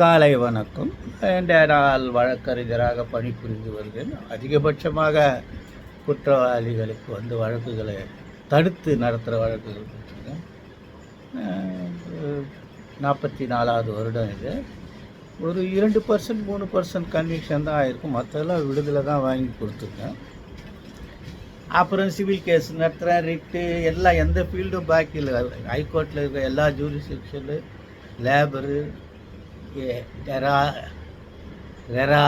காலை வணக்கம். என்ற நாள் வழக்கறிஞராக பணிபுரிந்து வருகிறேன் அதிகபட்சமாக குற்றவாளிகளுக்கு வந்து வழக்குகளை தடுத்து நடத்துகிற வழக்குகள் கொடுத்துருக்கேன். நாற்பத்தி நாலாவது வருடம் இது. ஒரு இரண்டு பர்சன்ட் மூணு பர்சன்ட் கன்விக்ஷன் தான் ஆயிருக்கும். மற்றெல்லாம் விடுதலை தான் வாங்கி கொடுத்துருக்கேன். அப்புறம் சிவில் கேஸ் நடத்துகிறேன் ரிட்டு எல்லாம் எந்த ஃபீல்டும் பாக்கி இல்லை. ஹைகோர்ட்டில் இருக்கிற எல்லா ஜூரிஸ்டிக்ஷனு லேபரு டெரா ரெரா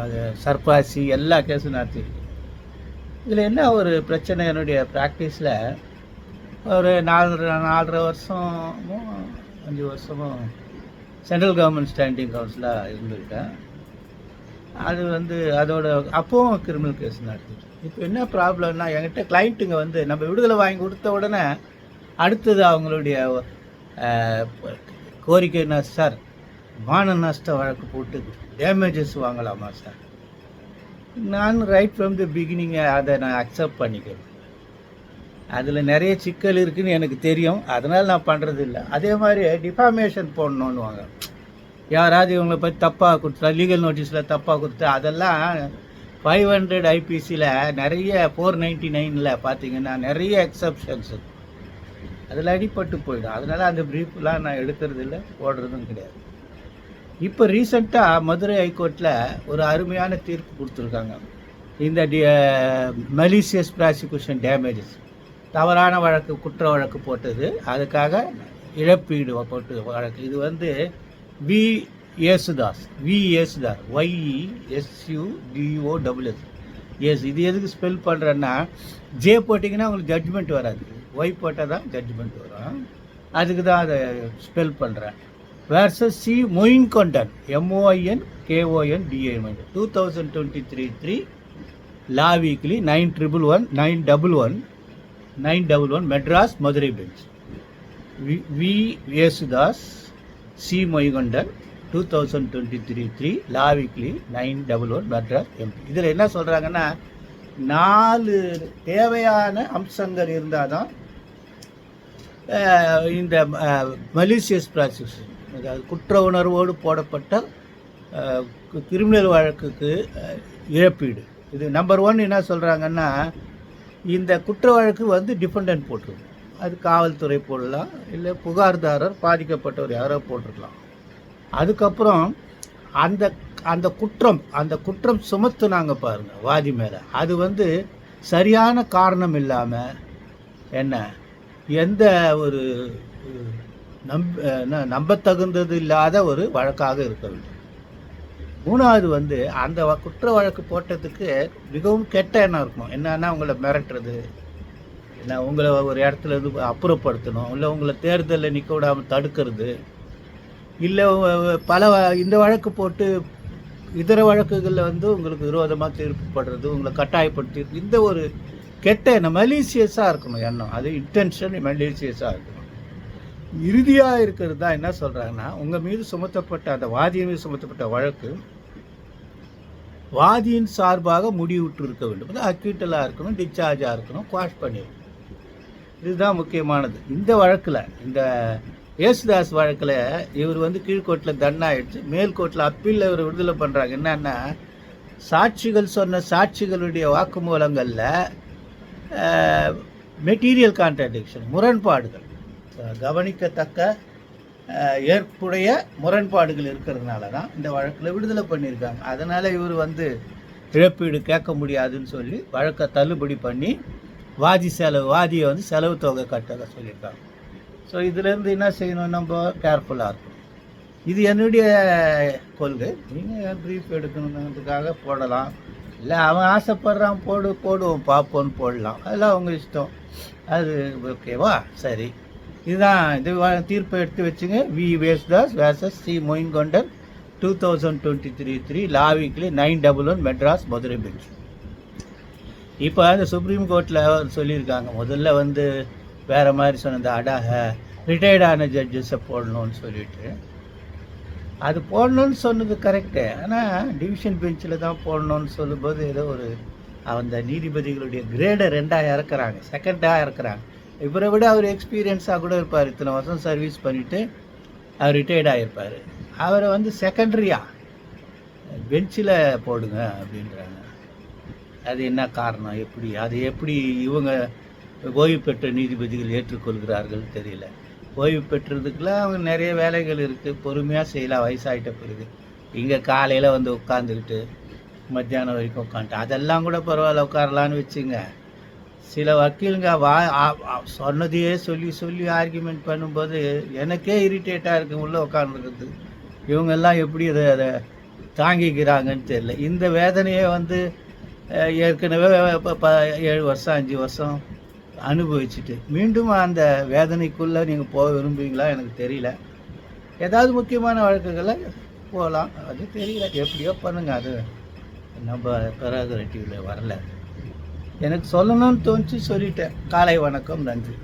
அது சர்பாசி எல்லா கேஸும் நடத்திருக்கேன் இதில் என்ன ஒரு பிரச்சனை என்னுடைய ப்ராக்டிஸில் ஒரு நாலு நாலரை வருஷமும் அஞ்சு வருஷமும் சென்ட்ரல் கவர்மெண்ட் ஸ்டாண்டிங் கவுன்சிலாக இருந்திருக்கேன் அது வந்து அதோட அப்போவும் கிரிமினல் கேஸ் நடத்துச்சு இப்போ என்ன ப்ராப்ளம்னா என்கிட்ட கிளைண்ட்டுங்க வந்து நம்ம விடுதலை வாங்கி கொடுத்த உடனே அடுத்தது அவங்களுடைய கோரிக்கைனா கோரிக்கை சார்? மான நஷ்ட வழக்கு போட்டு டேமேஜஸ் வாங்கலாமா சார்? நான் ரைட் ஃப்ரம் தி பிகினிங்கை அதை நான் அக்செப்ட் பண்ணிக்கிறேன். அதில் நிறைய சிக்கல் இருக்குதுன்னு எனக்கு தெரியும். அதனால் நான் பண்ணுறது இல்லை அதே மாதிரி டிஃபாமேஷன் போடணுன்னுவாங்க யாராவது இவங்களை பற்றி தப்பாக கொடுத்தா லீகல் நோட்டீஸில் தப்பாக கொடுத்தா அதெல்லாம் ஃபைவ் ஹண்ட்ரட் ஐபிசியில் நிறைய ஃபோர் நைன்ட்டி நைனில் பார்த்தீங்கன்னா நிறைய எக்ஸப்ஷன்ஸ் அதில் அடிப்பட்டு போயிடும். அதனால் அந்த ப்ரீஃப்லாம் நான் எடுக்கிறது இல்லை போடுறதும் கிடையாது. இப்போ ரீசெண்டாக மதுரை ஹைகோர்ட்டில் ஒரு அருமையான தீர்ப்பு கொடுத்துருக்காங்க. இந்த டி மலிசியஸ் ப்ராசிக்யூஷன் டேமேஜஸ் தவறான வழக்கு குற்ற வழக்கு போட்டது. அதுக்காக இழப்பீடு போட்டு வழக்கு. இது வந்து V Yesudas V Yesudas Y E S U D O double S S. இது எதுக்கு ஸ்பெல் பண்ணுறேன்னா ஜே போட்டிங்கன்னா உங்களுக்கு ஜட்ஜ்மெண்ட் வராது. ஒய் போட்டால் தான் ஜட்ஜ்மெண்ட் வரும் அதுக்கு தான் அதை ஸ்பெல் பண்ணுறேன் versus C Moin Kondan M O I N K O N D A N two thousand twenty three three law weekly nine triple one nine double one nine double one Madras Madurai bench V V Yesudas C Moikondan two thousand twenty three three law weekly nine double one Madras MB இதில் என்ன சொல்கிறாங்கன்னா நாலு தேவையான அம்சங்கள் இருந்தால் தான் இந்த malicious prosecution அதாவது குற்ற உணர்வோடு போடப்பட்ட கிரிமினல் வழக்குக்கு இழப்பீடு. இது நம்பர் ஒன் என்ன சொல்கிறாங்கன்னா இந்த குற்ற வழக்கு வந்து டிபெண்ட் போட்டிருக்கும். அது காவல்துறை போடலாம் இல்லை புகார்தாரர் பாதிக்கப்பட்டவர் யாரோ போட்டிருக்கலாம். அதுக்கப்புறம் அந்த அந்த குற்றம் அந்த குற்றம் சுமத்துனாங்க பாருங்கள் வாதி மேலே. அது வந்து சரியான காரணம் இல்லாமல் என்ன எந்த ஒரு நம்ப நம்பத்தகுந்தது இல்லாத ஒரு வழக்காக இருக்க வேண்டும். மூணாவது வந்து அந்த குற்ற வழக்கு போட்டதுக்கு மிகவும் கெட்ட எண்ணம் இருக்கும். என்னன்னா உங்களை மிரட்டுறது. என்ன உங்களை ஒரு இடத்துல இருந்து அப்புறப்படுத்தணும். இல்லை உங்களை தேர்தலில் நிற்க விடாமல் தடுக்கிறது. இல்லை பல வ- இந்த வழக்கு போட்டு இதர வழக்குகளில் வந்து உங்களுக்கு விரோதமாக தீர்ப்புப்படுறது உங்களை கட்டாயப்படுத்தி இந்த ஒரு கெட்ட எண்ணம் மலீசியஸாக இருக்கணும் எண்ணம். அது இன்டென்ஷன் மலீசியஸாக இருக்கணும். இறுதியாக இருக்கிறது தான் என்ன சொல்கிறாங்கன்னா உங்கள் மீது சுமத்தப்பட்ட அந்த வாதியின் மீது சுமத்தப்பட்ட வழக்கு வாதியின் சார்பாக முடிவுற்று இருக்க வேண்டும். அது அக்யூட்டலாக இருக்கணும் டிஸ்சார்ஜாக இருக்கணும் குவாஷ் பண்ணிடணும். இதுதான் முக்கியமானது. இந்த வழக்கில் இந்த ஏசுதாஸ் வழக்கில் இவர் வந்து கீழ்கோட்டில் தண்டாயிடுச்சு மேல்கோட்டில் அப்பீலில் இவர் விடுதலை பண்ணுறாங்க என்னன்னா சாட்சிகள் சொன்ன சாட்சிகளுடைய வாக்குமூலங்களில் மெட்டீரியல் கான்ட்ராடிக்ஷன் முரண்பாடுகள். கவனிக்கத்தக்க ஏற்புடைய முரண்பாடுகள் இருக்கிறதுனால தான் இந்த வழக்கில் விடுதலை பண்ணியிருக்காங்க. அதனால் இவர் வந்து இழப்பீடு கேட்க முடியாதுன்னு சொல்லி வழக்கை தள்ளுபடி பண்ணி வாதி செலவு வாதியை வந்து செலவு தொகை கட்ட சொல்லியிருக்காங்க. ஸோ இதுலேருந்து என்ன செய்யணும்? நம்ம கேர்ஃபுல்லாக இருக்கும் இது என்னுடைய கொள்கை. நீங்கள் ப்ரீஃப் எடுக்கணுங்கிறதுக்காக போடலாம். இல்லை அவன் ஆசைப்படுறான் போடு போடுவோம் பார்ப்போன்னு போடலாம். அதெல்லாம் அவங்க இஷ்டம். அது ஓகேவா சரி. இதுதான். இது தீர்ப்பை எடுத்து வச்சுங்க. V Yesudas versus C Moinkondan two thousand twenty three three law weekly nine double one Madras Madurai bench இப்போ அந்த சுப்ரீம் கோர்ட்டில் சொல்லியிருக்காங்க. முதல்ல வந்து வேறு மாதிரி சொன்னது அடாக ரிட்டையர்டான ஜட்ஜஸை போடணும்னு சொல்லிட்டு. அது போடணும்னு சொன்னது கரெக்டு ஆனால் டிவிஷன் பெஞ்சில் தான் போடணும்னு சொல்லும்போது ஏதோ ஒரு அந்த நீதிபதிகளுடைய கிரேடை ரெண்டாக இறக்குறாங்க. செகண்டாக இறக்குறாங்க. இவரை விட அவர் எக்ஸ்பீரியன்ஸாக கூட இருப்பார். இத்தனை வருஷம் சர்வீஸ் பண்ணிவிட்டு அவர் ரிட்டையர்ட் ஆகிருப்பார் அவரை வந்து செகண்டரியாக பெஞ்சில் போடுங்க அப்படின்றாங்க. அது என்ன காரணம்? எப்படி? அது எப்படி இவங்க ஓய்வு பெற்ற நீதிபதிகள் ஏற்றுக்கொள்கிறார்கள் தெரியல. ஓய்வு பெற்றதுக்கெல்லாம் அவங்க நிறைய வேலைகள் இருக்குது பொறுமையாக செய்யலாம் வயசாகிட்ட பிறகு இங்கே காலையில் வந்து உட்காந்துக்கிட்டு மத்தியானம் வரைக்கும் உட்காந்துட்டு அதெல்லாம் கூட பரவாயில்ல உட்காரலான்னு வச்சுங்க. சில வக்கீலுங்க வா சொன்னதையே சொல்லி சொல்லி ஆர்கியூமெண்ட் பண்ணும்போது எனக்கே இரிட்டேட்டாக இருக்கு உள்ளே உட்காந்துருக்குது இவங்கெல்லாம் எப்படி அதை அதை தாங்கிக்கிறாங்கன்னு தெரியல. இந்த வேதனையை வந்து ஏற்கனவே இப்போ ப ஏழு வருஷம் அஞ்சு வருஷம் அனுபவிச்சுட்டு. மீண்டும் அந்த வேதனைக்குள்ளே நீங்கள் போக விரும்புவீங்களா எனக்கு தெரியல. ஏதாவது முக்கியமான வழக்குகளை போகலாம் அது தெரியல. எப்படியோ பண்ணுங்கள் அது நம்ம ப்ரெரோகரேட்டிவில் வரல. எனக்கு சொல்லணும்னு தோணுச்சு சொல்லிட்டேன். காலை வணக்கம். நன்றி.